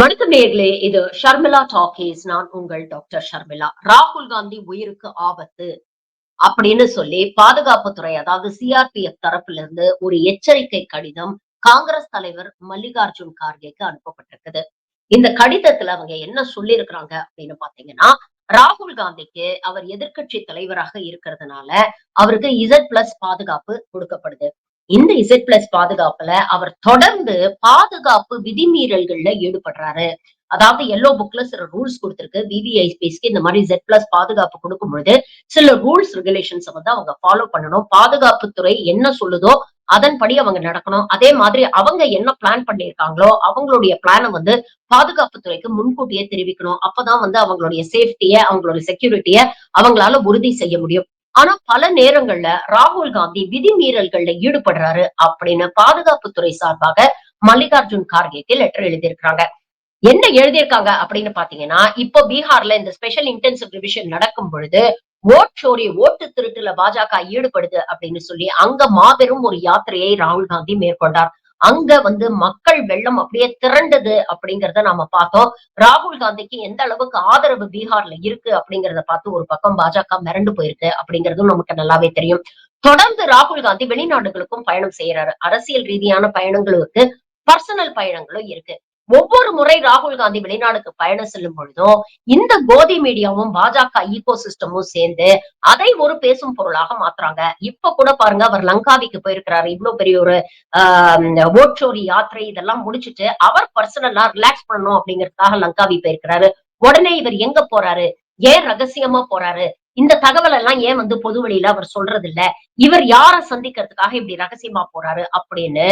வணக்கம் நேர்களே இது ஷர்மிளா டாக்கேஸ். நான் உங்கள் டாக்டர் ஷர்மிளா. ராகுல் காந்தி உயிருக்கு ஆபத்து அப்படின்னு சொல்லி பாதுகாப்புத்துறை அதாவது சிஆர்பிஎஃப் தரப்புல இருந்து ஒரு எச்சரிக்கை கடிதம் காங்கிரஸ் தலைவர் மல்லிகார்ஜுன் கார்கேக்கு அனுப்பப்பட்டிருக்குது. இந்த கடிதத்துல அவங்க என்ன சொல்லியிருக்கிறாங்க அப்படின்னு பாத்தீங்கன்னா ராகுல் காந்திக்கு அவர் எதிர்கட்சி தலைவராக இருக்கிறதுனால அவருக்கு இசட் பிளஸ் பாதுகாப்பு கொடுக்கப்படுது. இந்த இசட் பிளஸ் பாதுகாப்புல அவர் தொடர்ந்து பாதுகாப்பு விதிமீறல்கள்ல ஈடுபடுறாரு. அதாவது எல்லோ புக்ல சில ரூல்ஸ் கொடுத்துருக்கு. விவிஐ ஸ்பேஸ்க்கு இந்த மாதிரி ஜெட் பிளஸ் பாதுகாப்பு கொடுக்கும் பொழுது சில ரூல்ஸ் ரெகுலேஷன்ஸ் வந்து அவங்க ஃபாலோ பண்ணணும். பாதுகாப்புத்துறை என்ன சொல்லுதோ அதன்படி அவங்க நடக்கணும். அதே மாதிரி அவங்க என்ன பிளான் பண்ணியிருக்காங்களோ அவங்களுடைய பிளானை வந்து பாதுகாப்புத்துறைக்கு முன்கூட்டியே தெரிவிக்கணும். அப்பதான் வந்து அவங்களுடைய சேஃப்டிய அவங்களுடைய செக்யூரிட்டிய அவங்களால உறுதி செய்ய முடியும். ஆனா பல நேரங்கள்ல ராகுல் காந்தி விதிமீறல்கள்ல ஈடுபடுறாரு அப்படின்னு பாதுகாப்புத்துறை சார்பாக மல்லிகார்ஜுன் கார்கேக்கு லெட்டர் எழுதியிருக்கிறாங்க. என்ன எழுதியிருக்காங்க அப்படின்னு பாத்தீங்கன்னா இப்போ பீகார்ல இந்த ஸ்பெஷல் இன்டென்சிவ் ரிவிஷன் நடக்கும் பொழுது ஓட் சோரி ஓட்டு திருட்டுல பாஜக ஈடுபடுது அப்படின்னு சொல்லி அங்க மாபெரும் ஒரு யாத்திரையை ராகுல் காந்தி மேற்கொண்டார். அங்க வந்து மக்கள் வெள்ளம் அப்படியே திரண்டது அப்படிங்கிறத நாம பார்த்தோம். ராகுல் காந்திக்கு எந்த அளவுக்கு ஆதரவு பீகார்ல இருக்கு அப்படிங்கறத பார்த்து ஒரு பக்கம் பாஜக மிரண்டு போயிருக்கு அப்படிங்கறதும் நமக்கு நல்லாவே தெரியும். தொடர்ந்து ராகுல் காந்தி வெளிநாடுகளுக்கும் பயணம் செய்யறாரு அரசியல் ரீதியான பயணங்களுக்கு பர்சனல் பயணங்களும் இருக்கு. ஒவ்வொரு முறை ராகுல் காந்தி வெளிநாடுக்கு பயணம் செல்லும் பொழுதும் இந்த கோதி மீடியாவும் பாஜக ஈகோ சிஸ்டமும் சேர்ந்து அதை ஒரு பேசும் பொருளாக மாத்துறாங்க. இப்ப கூட பாருங்க அவர் லங்காவிக்கு போயிருக்கிறாரு. இவ்வளவு பெரிய ஒரு ஆஹ் ஓட்சோரி யாத்திரை இதெல்லாம் முடிச்சுட்டு அவர் பர்சனலா ரிலாக்ஸ் பண்ணணும் அப்படிங்கறதுக்காக லங்காவி போயிருக்கிறாரு. உடனே இவர் எங்க போறாரு? ஏன் ரகசியமா போறாரு? இந்த தகவல் எல்லாம் ஏன் வந்து பொது வெளியில அவர் சொல்றது இல்ல இவர் யார சந்திக்கிறதுக்காக இப்படி ரகசியமா போறாரு அப்படின்னு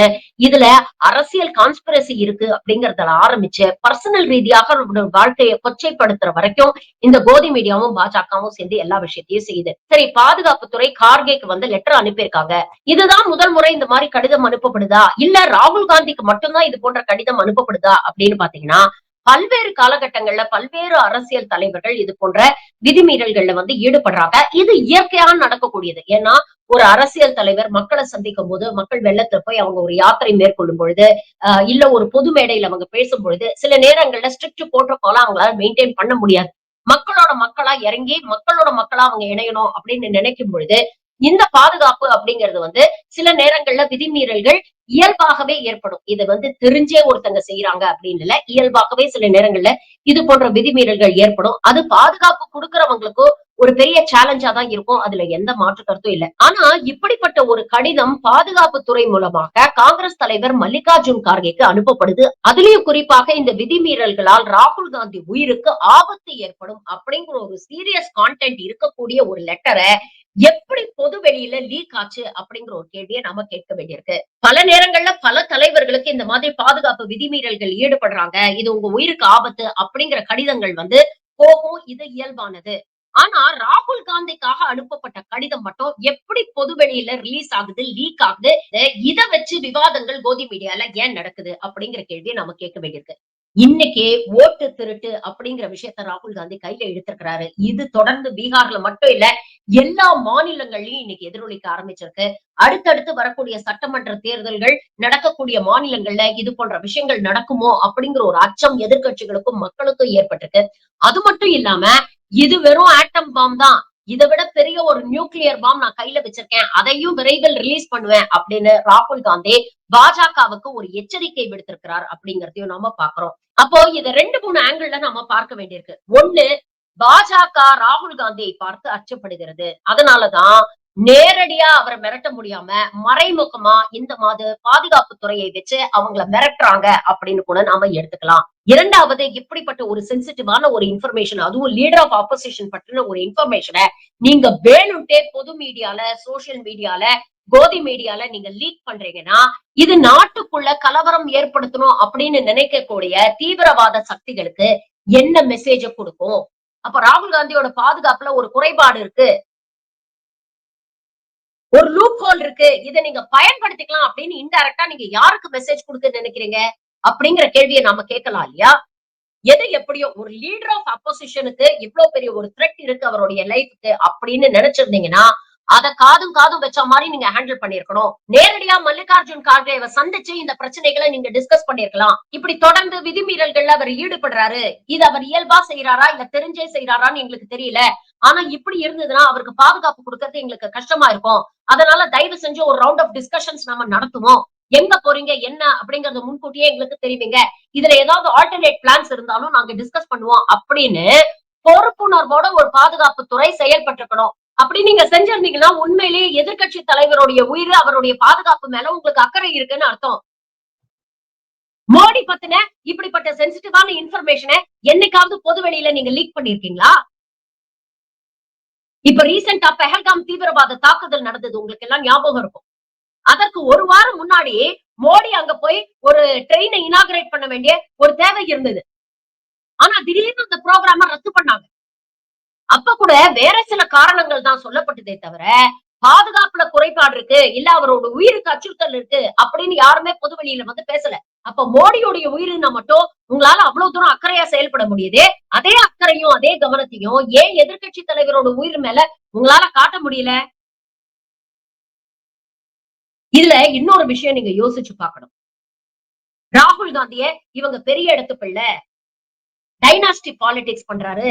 இதுல அரசியல் கான்ஸ்பிரசி இருக்கு அப்படிங்கறதுல ஆரம்பிச்சு பர்சனல் ரீதியாக வாழ்க்கையை கொச்சைப்படுத்துற வரைக்கும் இந்த கோதி மீடியாவும் பாஜகவும் சேர்ந்து எல்லா விஷயத்தையும் செய்யுது. சரி பாதுகாப்புத்துறை கார்கேக்கு வந்து லெட்டர் அனுப்பியிருக்காங்க. இதுதான் முதல் முறை இந்த மாதிரி கடிதம் அனுப்பப்படுதா? இல்ல ராகுல் காந்திக்கு மட்டும்தான் இது போன்ற கடிதம் அனுப்பப்படுதா அப்படின்னு பாத்தீங்கன்னா பல்வேறு காலகட்டங்கள்ல பல்வேறு அரசியல் தலைவர்கள் இது போன்ற விதிமீறல்கள்ல வந்து ஈடுபடுறாங்க. இது இயற்கையாக நடக்கக்கூடியது. ஏன்னா ஒரு அரசியல் தலைவர் மக்களை சந்திக்கும் போது மக்கள் வெள்ளத்துல போய் அவங்க ஒரு யாத்திரை மேற்கொள்ளும் பொழுது ஆஹ் இல்ல ஒரு பொது மேடையில அவங்க பேசும் பொழுது சில நேரங்கள்ல ஸ்ட்ரிக்ட் போட்டோக்கால அவங்களால மெயின்டைன் பண்ண முடியாது. மக்களோட மக்களா இறங்கி மக்களோட மக்களா அவங்க இணையணும் அப்படின்னு நினைக்கும் பொழுது இந்த பாதுகாப்பு அப்படிங்கிறது வந்து சில நேரங்கள்ல விதிமீறல்கள் இயல்பாகவே ஏற்படும். இது வந்து தெரிஞ்சே ஒருத்தங்க செய்யறாங்க அப்படின்னு இல்ல இயல்பாகவே சில நேரங்கள்ல இது போன்ற விதிமீறல்கள் ஏற்படும். அது பாதுகாப்பு கொடுக்கறவங்களுக்கும் ஒரு பெரிய சேலஞ்சா தான் இருக்கும். அதுல எந்த மாற்று கருத்தும் இல்லை. ஆனா இப்படிப்பட்ட ஒரு கடிதம் பாதுகாப்பு துறை மூலமாக காங்கிரஸ் தலைவர் மல்லிகார்ஜுன் கார்கேக்கு அனுப்பப்படுது. அதுலயும் குறிப்பாக இந்த விதிமீறல்களால் ராகுல் காந்தி உயிருக்கு ஆபத்து ஏற்படும் அப்படிங்கிற ஒரு சீரியஸ் கான்டென்ட் இருக்கக்கூடிய ஒரு லெட்டரை எப்படி பொது வெளியில லீக் ஆச்சு அப்படிங்கிற ஒரு கேள்வியை நாம கேட்க வேண்டியிருக்கு. பல நேரங்கள்ல பல தலைவர்களுக்கு இந்த மாதிரி பாதுகாப்பு விதிமீறல்கள் ஈடுபடுறாங்க. இது உங்க உயிருக்கு ஆபத்து அப்படிங்கிற கடிதங்கள் வந்து போகும் இது இயல்பானது. ஆனா ராகுல் காந்திக்காக அனுப்பப்பட்ட கடிதம் மட்டும் எப்படி பொது வெளியில ரிலீஸ் ஆகுது லீக் ஆகுது இத வச்சு விவாதங்கள் கோதி மீடியால ஏன் நடக்குது அப்படிங்கிற கேள்வியை நாம கேட்க வேண்டியிருக்கு. இன்னைக்கு ஓட்டு திருட்டு அப்படிங்கிற விஷயத்த ராகுல் காந்தி கையில எடுத்திருக்கிறாரு. இது தொடர்ந்து பீகார்ல மட்டும் இல்ல எல்லா மாநிலங்கள்லயும் இன்னைக்கு எதிரொலிக்க ஆரம்பிச்சிருக்கு. அடுத்தடுத்து வரக்கூடிய சட்டமன்ற தேர்தல்கள் நடக்கக்கூடிய மாநிலங்கள்ல இது போன்ற விஷயங்கள் நடக்குமோ அப்படிங்கிற ஒரு அச்சம் எதிர்கட்சிகளுக்கும் மக்களுக்கும் ஏற்பட்டிருக்கு. அது மட்டும் இல்லாம இது வெறும் ஆட்டம் பாம் தான். இதை விட பெரிய ஒரு நியூக்ளியர் பாம் நான் கையில வச்சிருக்கேன். அதையும் விரைவில் ரிலீஸ் பண்ணுவேன் அப்படின்னு ராகுல் காந்தி பாஜகவுக்கு ஒரு எச்சரிக்கை விடுத்திருக்கிறார் அப்படிங்கறதையும் நாம பாக்குறோம் அப்போ இத ரெண்டு மூணு ஆங்கிள் நாம பார்க்க வேண்டியிருக்கு. ஒண்ணு பாஜக ராகுல் காந்தியை பார்த்து அச்சப்படுகிறது. அதனாலதான் நேரடியா அவரை மிரட்ட முடியாம மறைமுகமா இந்த மாத பாதுகாப்பு துறையை வச்சு அவங்கள மிரட்டுறாங்க அப்படின்னு கூட நாம எடுத்துக்கலாம். இரண்டாவது இப்படிப்பட்ட ஒரு சென்சிட்டிவான ஒரு இன்ஃபர்மேஷன் அதுவும் லீடர் ஆஃப் ஆப்போசிஷன் பற்றின ஒரு இன்ஃபர்மேஷனை நீங்க வேணும்ட்டே பொது மீடியால சோசியல் மீடியால கோதி மீடியால நீங்க லீக் பண்றீங்கன்னா இது நாட்டுக்குள்ள கலவரம் ஏற்படுத்தணும் அப்படின்னு நினைக்கக்கூடிய தீவிரவாத சக்திகளுக்கு என்ன மெசேஜ கொடுக்கும்? அப்ப ராகுல் காந்தியோட பாதுகாப்புல ஒரு குறைபாடு இருக்கு. ஒரு லூப் ஹோல் இருக்கு. இதை நீங்க பயன்படுத்திக்கலாம் அப்படின்னு இன்டைரக்டா நீங்க யாருக்கு மெசேஜ் கொடுக்க நினைக்கிறீங்க? அப்படிங்கிற கேள்வியை நாம கேட்கலாம் இல்லையா? எது எப்படியோ ஒரு லீடர் ஆஃப் அப்போசிஷனுக்கு இவ்வளவு பெரிய ஒரு த்ரெட் இருக்கு அவருடைய லைஃப்க்கு அப்படின்னு நினைச்சிருந்தீங்கன்னா அத காதும் காதும் வச்ச மாதிரி நீங்க ஹேண்டில் பண்ணிருக்கணும் நேரடியா மல்லிகார்ஜுன் கார்கேவை சந்திச்சு இந்த பிரச்சனைகளை நீங்க டிஸ்கஸ் பண்ணிருக்கலாம் இப்படி தொடர்ந்து விதிமீறல்கள் அவர் ஈடுபடுறாரு. இது அவர் இயல்பா செய்யறாரா இல்ல தெரிஞ்சே செய்யறாரான்னு எங்களுக்கு தெரியல. ஆனா இப்படி இருந்ததுன்னா அவருக்கு பாதுகாப்பு கொடுக்கறது எங்களுக்கு கஷ்டமா இருக்கும். அதனால தயவு செஞ்சு ஒரு ரவுண்ட் ஆஃப் டிஸ்கஷன்ஸ் நம்ம நடத்துவோம். எங்க போறீங்க? என்ன? அப்படிங்கறத முன்கூட்டியே எங்களுக்கு தெரிவிங்க. இதுல ஏதாவது ஆல்டர்னேட் பிளான்ஸ் இருந்தாலும் நாங்க டிஸ்கஸ் பண்ணுவோம். அப்படின்னு பொறுப்புணர்வோட ஒரு பாதுகாப்பு துறை செயல்பட்டிருக்கணும். அப்படி நீங்க செஞ்சிருந்தீங்கன்னா உண்மையிலேயே எதிர்க்கட்சி தலைவருடைய உயிர் அவருடைய பாதுகாப்பு மேல உங்களுக்கு அக்கறை இருக்குன்னு அர்த்தம். மோடி பத்தின இப்படிப்பட்ட சென்சிட்டிவான இன்ஃபர்மேஷனை என்னைக்காவது பொது வெளியில நீங்க லீக் பண்ணிருக்கீங்களா? இப்ப ரீசெண்டா பெஹல்காம் தீவிரவாத தாக்குதல் நடந்தது. உங்களுக்கு எல்லாம் ஞாபகம் இருக்கும். அதற்கு ஒரு வாரம் முன்னாடி மோடி அங்க போய் ஒரு ட்ரெயினை இனாகிரேட் பண்ண வேண்டிய ஒரு தேவை இருந்தது. ஆனா திடீர்னு அந்த ப்ரோக்ராம ரத்து பண்ணாங்க. அப்ப கூட வேற சில காரணங்கள் தான் சொல்லப்பட்டதே தவிர பாதுகாப்புல குறைபாடு இருக்கு இல்ல அவரோட உயிருக்கு அச்சுறுத்தல் இருக்கு அப்படின்னு யாருமே பொதுவெளியில வந்து பேசல. அப்ப மோடியோடைய உயிரினா மட்டும் உங்களால அவ்வளவு தூரம் அக்கறையா செயல்பட முடியுது. அதே அக்கறையும் அதே கவனத்தையும் ஏன் எதிர்க்கட்சி தலைவரோட உயிர் மேல உங்களால காட்ட முடியல? இதுல இன்னொரு விஷயம் நீங்க யோசிச்சு பார்க்கணும். ராகுல் காந்திய இவங்க பெரிய இடத்து பிள்ளை டைனாஸ்டி பாலிடிக்ஸ் பண்றாரு.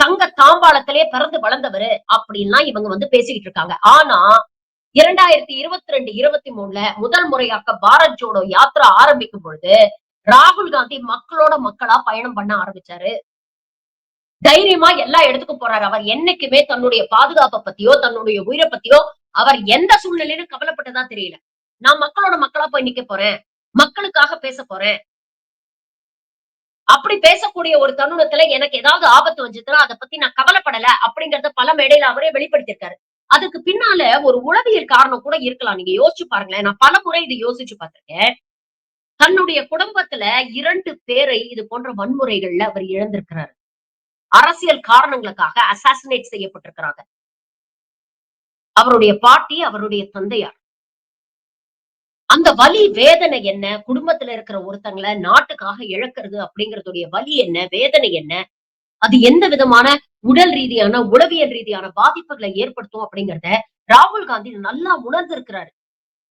தங்க தாம்பாளத்திலே பிறந்து வளர்ந்தவரு அப்படின்லாம் இவங்க வந்து பேசிக்கிட்டு இருக்காங்க. ஆனா இரண்டாயிரத்தி இருபத்தி ரெண்டு இருபத்தி மூணுல முதல் முறையாக பாரத் ஜோடோ யாத்திரா ஆரம்பிக்கும் பொழுது ராகுல் காந்தி மக்களோட மக்களா பயணம் பண்ண ஆரம்பிச்சாரு. தைரியமா எல்லா இடத்துக்கும் போறாரு. அவர் என்னைக்குமே தன்னுடைய பாதுகாப்பை பத்தியோ தன்னுடைய உயிரை பத்தியோ அவர் எந்த சூழ்நிலையிலும் கவலைப்பட்டதா தெரியல. நான் மக்களோட மக்களா போய் நிக்க போறேன். மக்களுக்காக பேச போறேன். அப்படி பேசக்கூடிய ஒரு தருணத்துல எனக்கு ஏதாவது ஆபத்து வந்துச்சுன்னா அதை பத்தி நான் கவலைப்படல அப்படிங்கறத பல மேடையில அவரே வெளிப்படுத்தியிருக்காரு. அதுக்கு பின்னால ஒரு உளவியல் காரணம் கூட இருக்கலாம். நீங்க யோசிச்சு பாருங்களேன். நான் பல முறை இதை யோசிச்சு பார்த்திருக்கேன். தன்னுடைய குடும்பத்துல இரண்டு பேரை இது போன்ற வன்முறைகள்ல அவர் இழந்திருக்கிறார். அரசியல் காரணங்களுக்காக அசாசினேட் செய்யப்பட்டிருக்கிறாங்க. அவருடைய பாட்டி அவருடைய தந்தையார். அந்த வலி வேதனை என்ன? குடும்பத்துல இருக்கிற ஒருத்தங்களை நாட்டுக்காக இழக்கிறது அப்படிங்கறதுடைய வலி என்ன? வேதனை என்ன? அது எந்த விதமான உடல் ரீதியான உளவியல் ரீதியான பாதிப்புகளை ஏற்படுத்தும் அப்படிங்கறத ராகுல் காந்தி நல்லா உணர்ந்திருக்கிறாரு.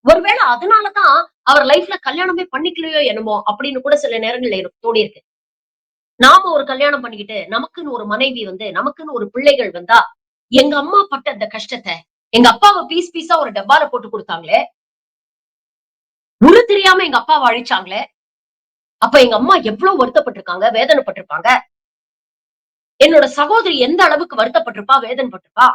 ஒருவேளை அதனாலதான் அவர் லைஃப்ல கல்யாணமே பண்ணிக்கலையோ என்னமோ அப்படின்னு கூட சில நேரங்கள்ல தோணியிருக்கு. தோணி இருக்கு நாம ஒரு கல்யாணம் பண்ணிக்கிட்டு நமக்குன்னு ஒரு மனைவி வந்து நமக்குன்னு ஒரு பிள்ளைகள் வந்தா எங்க அம்மா பட்ட அந்த கஷ்டத்தை எங்க அப்பாவை பீஸ் பீஸா ஒரு டப்பால போட்டு கொடுத்தாங்களே முழு தெரியாம எங்க அப்பாவை அழிச்சாங்களே? அப்ப எங்க அம்மா எவ்வளவு வருத்தப்பட்டிருக்காங்க வேதனைப்பட்டிருப்பாங்க? என்னோட சகோதரி எந்த அளவுக்கு வருத்தப்பட்டிருப்பா வேதனைப்பட்டிருப்பா?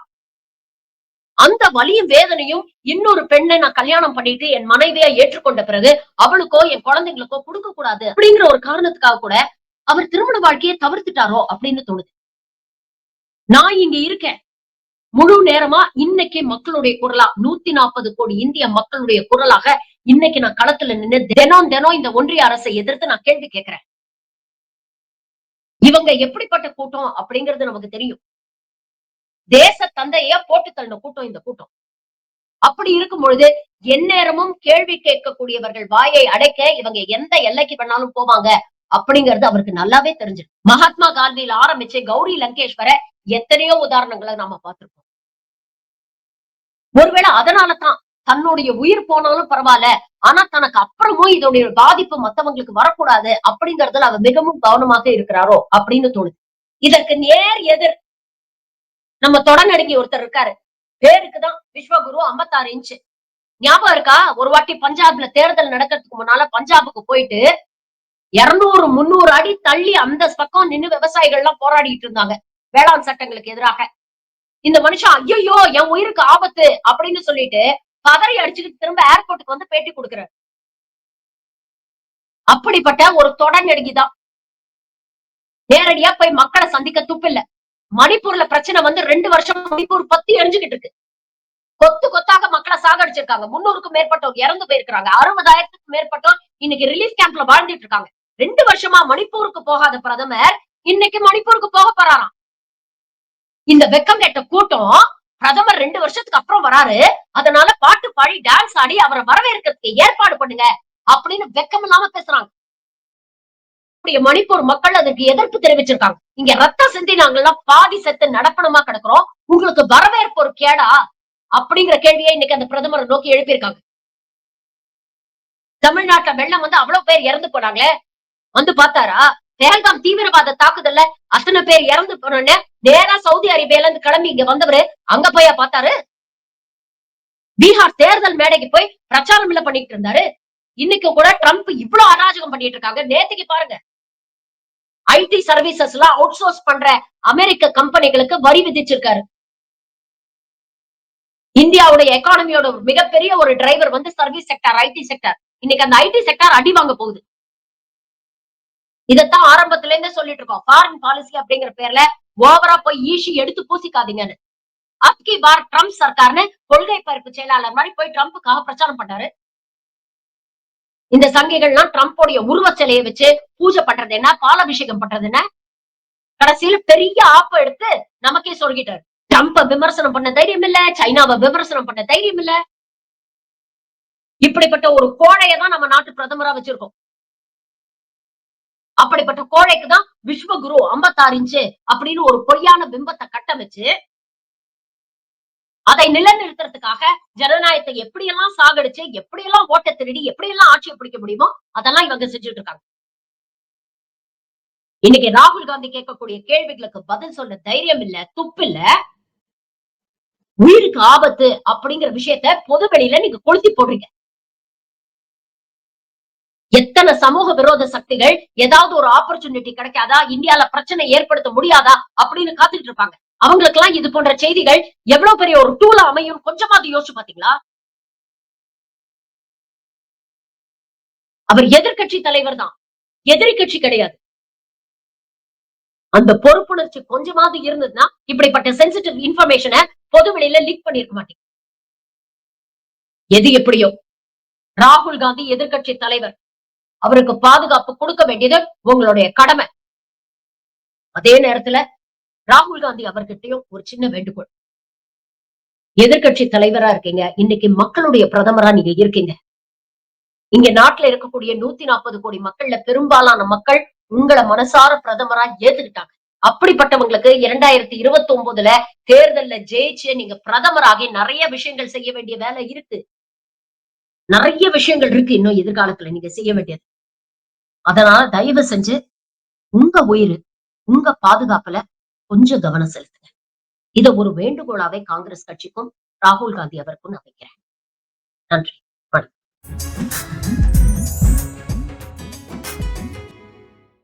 அந்த வலியும் வேதனையும் இன்னொரு பெண்ணை நான் கல்யாணம் பண்ணிட்டு என் மனைவியா ஏற்றுக்கொண்ட பிறகு அவளுக்கோ என் குழந்தைங்களுக்கோ கொடுக்க கூடாது அப்படிங்கிற ஒரு காரணத்துக்காக கூட அவர் திருமண வாழ்க்கையை தவிர்த்துட்டாரோ அப்படின்னு தோணுது. நான் இங்க இருக்கேன். முழு நேரமா இன்னைக்கு மக்களுடைய குரலா நூத்தி நாற்பது கோடி இந்திய மக்களுடைய குரலாக இன்னைக்கு நான் களத்துல நின்னு தினம் தினம் இந்த ஒன்றிய அரசை எதிர்த்து நான் கேள்வி கேட்கிறேன். இவங்க எப்படிப்பட்ட கூட்டம் அப்படிங்கிறது நமக்கு தெரியும். தேச தந்தைய போட்டு தள்ளின கூட்டம் இந்த கூட்டம். அப்படி இருக்கும் பொழுது எந்நேரமும் கேள்வி கேட்கக்கூடியவர்கள் வாயை அடைக்க இவங்க எந்த எல்லைக்கு வேணாலும் போவாங்க அப்படிங்கிறது அவருக்கு நல்லாவே தெரிஞ்சிருக்கு மகாத்மா காந்தியில ஆரம்பிச்சு கௌரி லங்கேஷ்வரை எத்தனையோ உதாரணங்களை நாம பார்த்திருக்கோம். ஒருவேளை அதனாலதான் தன்னுடைய உயிர் போனாலும் பரவாயில்ல. ஆனா தனக்கு அப்புறமும் இதோடைய பாதிப்பு மத்தவங்களுக்கு வரக்கூடாது அப்படிங்கறதுல அவர் மிகவும் கவனமாக இருக்கிறாரோ அப்படின்னு தோணுது. இதற்கு நேர் எதிர் நம்ம தொடநடுங்கி ஒருத்தர் இருக்காரு. பேருக்குதான் விஸ்வகுரு ஐம்பத்தாறு இன்ச்சு. ஞாபகம் இருக்கா? ஒரு வாட்டி பஞ்சாப்ல தேர்தல் நடக்கிறதுக்கு முன்னால பஞ்சாபுக்கு போயிட்டு இருநூறு முந்நூறு அடி தள்ளி அந்த பக்கம் நின்னு விவசாயிகள் எல்லாம் போராடிட்டு இருந்தாங்க. வேளாண் சட்டங்களுக்கு எதிராக. இந்த மனுஷன் ஐயோ என் உயிருக்கு ஆபத்து அப்படின்னு சொல்லிட்டு கதறி அடிச்சுட்டு திரும்ப ஏர்போர்ட்டுக்கு வந்து பேட்டி கொடுக்குறாரு. அப்படிப்பட்ட ஒரு தொடர் நெடுங்கிதான் நேரடியா போய் மக்களை சந்திக்க துப்பில்ல. மணிப்பூர்ல பிரச்சனை வந்து ரெண்டு வருஷம் மணிப்பூர் பத்தி எரிஞ்சுக்கிட்டு இருக்கு. கொத்து கொத்தாக மக்களை சாகடிச்சிருக்காங்க. முன்னூறுக்கும் மேற்பட்டோர் இறந்து போயிருக்காங்க அறுபதாயிரத்துக்கும் மேற்பட்டோர் இன்னைக்கு ரிலீஃப் கேம்ப்ல வாழ்ந்துட்டு இருக்காங்க. ரெண்டு வருஷமா மணிப்பூருக்கு போகாத பிரதமர் இன்னைக்கு மணிப்பூருக்கு போக போறாராம். இந்த வெக்கம் கேட்ட கூட்டம் பிரதமர் ரெண்டு வருஷத்துக்கு அப்புறம் வராரு. அதனால பாட்டு பாடி டான்ஸ் ஆடி அவரை வரவேற்கிறதுக்கு ஏற்பாடு பண்ணுங்க அப்படின்னு வெக்கம் இல்லாம பேசுறாங்க மணிப்பூர் மக்கள் அதுக்கு எதிர்ப்பு தெரிவிச்சிருக்காங்க. இங்க ரத்த சிந்தி நாங்கெல்லாம் பாதி செத்து நடப்பணமா கிடக்குறோம். உங்களுக்கு வரவேற்பு ஒரு கேடா அப்படிங்கிற கேள்வியை இன்னைக்கு அந்த பிரதமரை நோக்கி எழுப்பியிருக்காங்க. தமிழ்நாட்டுல வெள்ளம் வந்து அவ்வளவு பேர் இறந்து போனாங்களே. வந்து பார்த்தாரா? பேல்காம் தீவிரவாத தாக்குதல்ல அத்தனை பேர் இறந்து போனோன்னு நேரா சவுதி அரேபியால இருந்து கிளம்பி இங்க வந்தவரு அங்க போயா பார்த்தாரு. பீகார் தேர்தல் மேடைக்கு போய் பிரச்சாரம் இல்ல பண்ணிட்டு இருந்தாரு. இன்னைக்கு கூட ட்ரம்ப் இவ்வளவு அராஜகம் பண்ணிட்டு இருக்காங்க. நேத்துக்கு பாருங்க. ஐடி சர்வீசஸ் எல்லாம் அவுட் சோர்ஸ் பண்ற அமெரிக்க கம்பெனிகளுக்கு வரி விதிச்சிருக்காரு. இந்தியாவுடைய எக்கானமியோட மிகப்பெரிய ஒரு டிரைவர் வந்து சர்வீஸ் செக்டார் ஐடி செக்டார் இன்னைக்கு அந்த ஐடி செக்டார் அடி வாங்க போகுது. இதைத்தான் ஆரம்பத்துல இருந்தே சொல்லிட்டு இருக்கோம். ஃபாரின் பாலிசி அப்படிங்கிற பேர்ல ஓவரா போய் ஈஷி எடுத்து பூசிக்காதீங்கன்னு. அப்கி பார் ட்ரம்ப் சர்க்கார்னு கொள்கை பரப்பு செயலாளர் மாதிரி போய் ட்ரம்ப்புக்காக பிரச்சாரம் பண்ணாரு இந்த சங்கிகள்லாம் ட்ரம்ப்போடைய உருவ சிலையை வச்சு பூஜை பண்றது என்ன பாலாபிஷேகம் பண்றது என்ன? கடைசியில பெரிய ஆப்ப எடுத்து நமக்கே சொல்லிட்டாரு ட்ரம்ப விமர்சனம் பண்ண தைரியம் இல்ல சைனாவை விமர்சனம் பண்ண தைரியம் இல்ல. இப்படிப்பட்ட ஒரு கோழையை தான் நம்ம நாட்டு பிரதமரா வச்சிருக்கோம். அப்படிப்பட்ட கோழைக்கு தான் விஸ்வகுரு 56 இன்ச்சு அப்படின்னு ஒரு பொய்யான பிம்பத்தை கட்டமைச்சு அதை நிலைநிறுத்துறதுக்காக ஜனநாயகத்தை எப்படியெல்லாம் சாகடிச்சு எப்படியெல்லாம் ஓட்ட திருடி எப்படியெல்லாம் ஆட்சியை பிடிக்க முடியுமோ அதெல்லாம் இவங்க செஞ்சுட்டு இருக்காங்க. இன்னைக்கு ராகுல் காந்தி கேட்கக்கூடிய கேள்விகளுக்கு பதில் சொல்ல தைரியம் இல்ல துப்பு இல்ல. உயிருக்கு ஆபத்து அப்படிங்கிற விஷயத்த பொது வெளியில நீங்க கொளுத்தி போடுறீங்க. இத்தனை சமூக விரோத சக்திகள் ஏதாவது ஒரு ஆப்பர்ச்சுனிட்டி கிடைக்காதா? இந்தியால பிரச்சனை ஏற்படுத்த முடியாதா? அப்படின்னு காத்துட்டு இருப்பாங்க. அவங்களுக்கெல்லாம் இது போன்ற செய்திகள் எவ்வளவு பெரிய ஒரு டூல அமையும்? கொஞ்சமாவது யோசிச்சு பாத்தீங்களா? அவர் எதிர்கட்சி தலைவர் தான். எதிர்கட்சி கிடையாது. அந்த பொறுப்புணர்ச்சி கொஞ்சமாவது இருந்ததுன்னா இப்படிப்பட்ட சென்சிட்டிவ் இன்ஃபர்மேஷனை பொது வெளியில லீக் பண்ணிருக்க மாட்டேங்க. எது எப்படியோ? ராகுல் காந்தி எதிர்கட்சி தலைவர். அவருக்கு பாதுகாப்பு கொடுக்க வேண்டியது உங்களுடைய கடமை. அதே நேரத்துல ராகுல் காந்தி அவர்கிட்டயும் ஒரு சின்ன வேண்டுகோள். எதிர்கட்சி தலைவரா இருக்கீங்க. இன்னைக்கு மக்களுடைய பிரதமரா நீங்க இருக்கீங்க. இங்க நாட்டுல இருக்கக்கூடிய நூத்தி நாற்பது கோடி மக்கள்ல பெரும்பாலான மக்கள் உங்களை மனசார பிரதமரா ஏத்துக்கிட்டாங்க. அப்படிப்பட்டவங்களுக்கு இரண்டாயிரத்தி இருபத்தி ஒன்பதுல தேர்தல்ல ஜெயிச்சு நீங்க பிரதமராகி நிறைய விஷயங்கள் செய்ய வேண்டிய வேலை இருக்கு. நிறைய விஷயங்கள் இருக்கு இன்னும் எதிர்காலத்துல நீங்க செய்ய வேண்டியது. அதனால தயவு செஞ்சு உங்க உயிர் உங்க பாதுகாப்புல கொஞ்சம் கவனம் செலுத்துங்க. இதை ஒரு வேண்டுகோளாவே காங்கிரஸ் கட்சிக்கும் ராகுல் காந்தி அவருக்கும் நான் வைக்கிறேன். நன்றி.